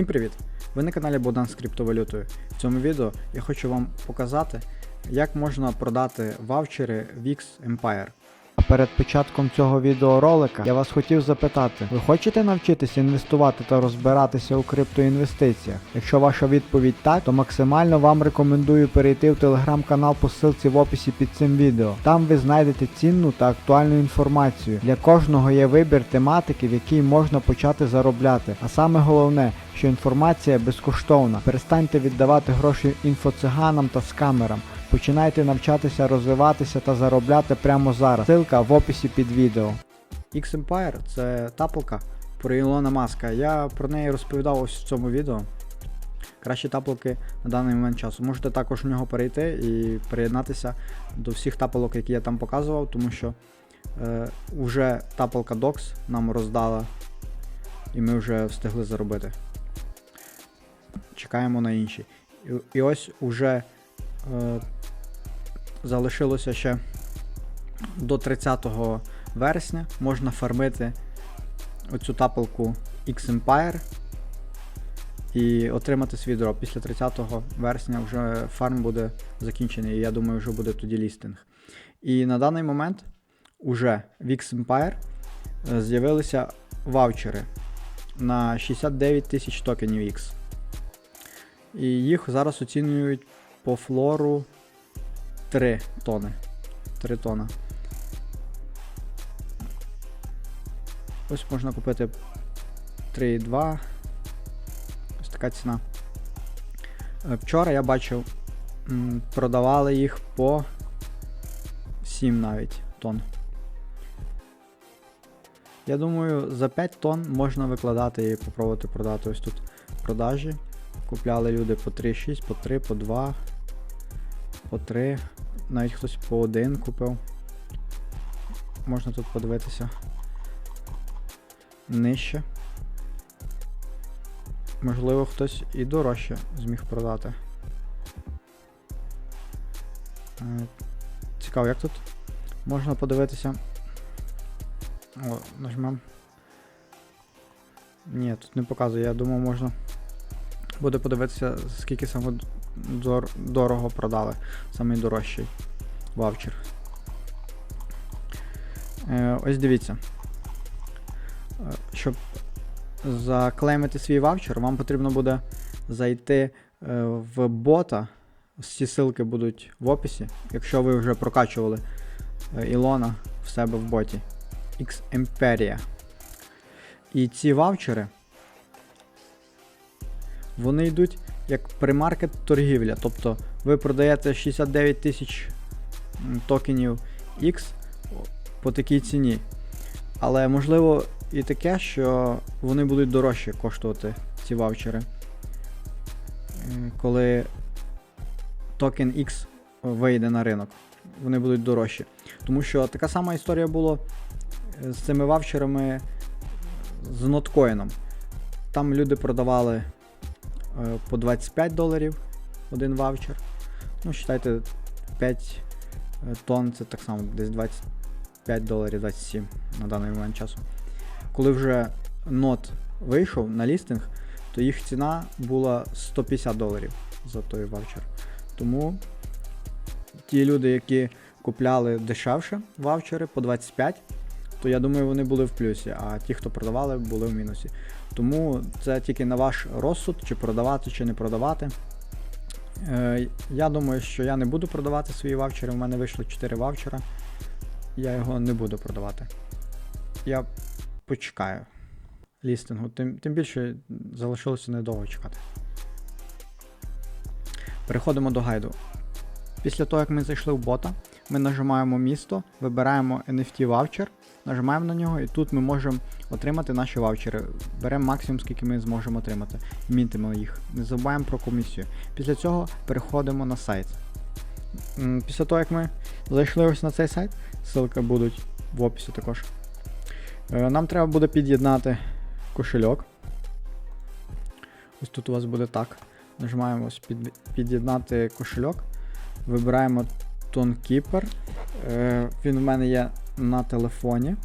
Всім привіт! Ви на каналі Богдан з криптовалютою. В цьому відео я хочу вам показати, як можна продати ваучери VIX Empire. Перед початком цього відеоролика я вас хотів запитати: ви хочете навчитися інвестувати та розбиратися у криптоінвестиціях? Якщо ваша відповідь так, то максимально вам рекомендую перейти в телеграм-канал по ссылці в описі під цим відео. Там ви знайдете цінну та актуальну інформацію. Для кожного є вибір тематики, в якій можна почати заробляти. А саме головне, що інформація безкоштовна. Перестаньте віддавати гроші інфоциганам та скамерам. Починайте навчатися розвиватися та заробляти прямо зараз. Ссылка в описі під відео. X-Empire це тапалка про Ілона Маска. Я про неї розповідав ось в цьому відео. Кращі тапалки на даний момент часу. Можете також в нього перейти і приєднатися до всіх тапалок, які я там показував, тому що е, вже тапалка Docs нам роздала, і ми вже встигли заробити. Чекаємо на інші. І, і ось уже е, залишилося ще до 30 вересня можна фармити оцю тапалку X-Empire і отримати свій дроп. Після 30 вересня вже фарм буде закінчений, і я думаю, вже буде тоді лістинг. І на даний момент уже в X-Empire е, з'явилися ваучери на 69 тисяч токенів X. І їх зараз оцінюють по флору 3 тони. 3 тона. Ось можна купити 3,2. Ось така ціна. Е, Вчора я бачив, продавали їх по 7 навіть тонн. Я думаю, за 5 тонн можна викладати і попробувати продати ось тут продажі. Купляли люди по 3,6, по 3, по 2, по 3. Навіть хтось по 1 купив. Можна тут подивитися. Нижче. Можливо, хтось і дорожче зміг продати. Е, Цікаво, як тут можна подивитися. О, нажмем. Ні, тут не показує, я думав, можна буде подивитися, скільки саме дор- дорого продали. Самий дорожчий ваучер. Е, ось дивіться. Е, Щоб заклеймити свій ваучер, вам потрібно буде зайти е, в бота. Всі ссылки будуть в описі, якщо ви вже прокачували е, Ілона в себе в боті. X Imperia. І ці ваучери вони йдуть як примаркет торгівля. Тобто ви продаєте 69 тисяч токенів X по такій ціні. Але можливо і таке, що вони будуть дорожче коштувати ці ваучери. Коли токен X вийде на ринок, вони будуть дорожчі. Тому що така сама історія була е, з цими ваучерами з ноткоїном. Там люди продавали по 25 доларів один ваучер. Ну, вважайте, 5 е, тонн це так само десь 25 доларів 27 на даний момент часу. Коли вже нот вийшов на лістинг, то їх ціна була 150 доларів за той ваучер. Тому ті люди, які купляли дешевше ваучери по 25, то я думаю, вони були в плюсі, а ті, хто продавали, були в мінусі. Тому це тільки на ваш розсуд, чи продавати, чи не продавати. Е, я думаю, що я не буду продавати свої ваучери. У мене вийшло 4 ваучера. Я його не буду продавати. Я почекаю лістингу. Тим, тим більше залишилося недовго чекати. Переходимо до гайду. Після того, як ми зайшли в бота, ми нажимаємо місто, вибираємо NFT ваучер, нажимаємо на нього, і тут ми можемо отримати наші ваучери. Беремо максимум, скільки ми зможемо отримати. Мінтимо їх. Не забуваємо про комісію. Після цього переходимо на сайт. Після того, як ми зайшли ось на цей сайт, ссылка будуть в описі також. Е, Нам треба буде під'єднати кошельок. Ось тут у вас буде так. Нажимаємо під'єднати кошельок. Вибираємо Е, він в мене є на телефоні.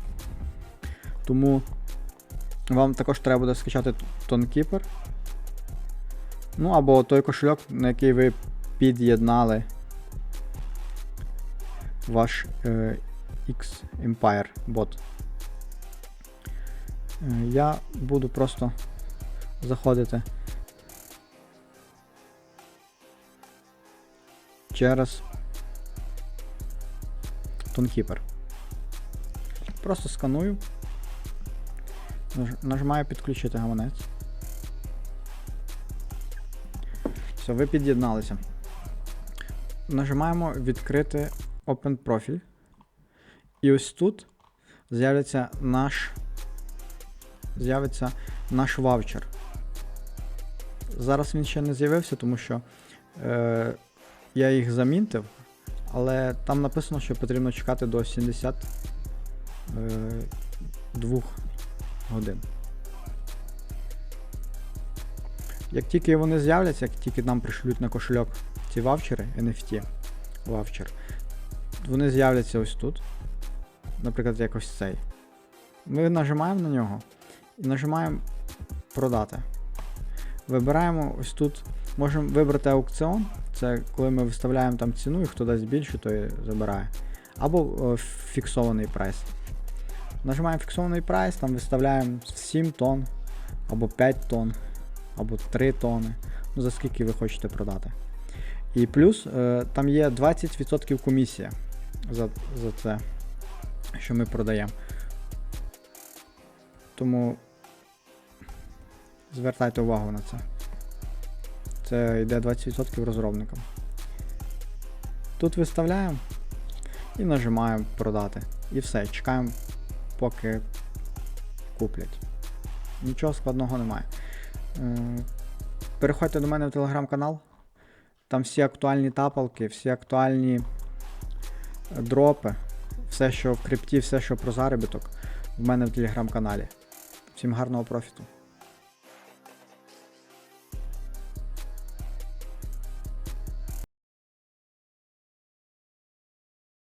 Тому вам також треба буде скачати ToneKeeper. Ну або той кошельок, на який ви під'єднали ваш е, X Empire бот. Е, я буду просто заходити через Тонкіпер. Просто сканую. Нажимаю підключити гаманець. Все, ви під'єдналися. Нажимаємо відкрити Open Profile. І ось тут з'явиться наш з'явиться наш ваучер. Зараз він ще не з'явився, тому що е, я їх замінтив, але там написано, що потрібно чекати до 72 годин. Як тільки вони з'являться, як тільки нам пришлють на кошельок ці ваучери, NFT ваучер, вони з'являться ось тут. Наприклад, якось цей. Ми нажимаємо на нього і нажимаємо продати. Вибираємо ось тут. Можемо вибрати аукціон. Це коли ми виставляємо там ціну і хто дасть більше, той забирає. Або е, фіксований прайс. Нажимаємо фіксований прайс, там виставляємо 7 тонн, або 5 тонн, або 3 тонни. Ну, за скільки ви хочете продати. І плюс е, там є 20% комісія за, за це, що ми продаємо. Тому звертайте увагу на це. Це йде 20% розробникам. Тут виставляємо і нажимаємо продати. І все, чекаємо, поки куплять. Нічого складного немає. Е, Переходьте до мене в телеграм-канал. Там всі актуальні тапалки, всі актуальні дропи, все, що в крипті, все, що про заробіток, в мене в телеграм-каналі. Всім гарного профіту!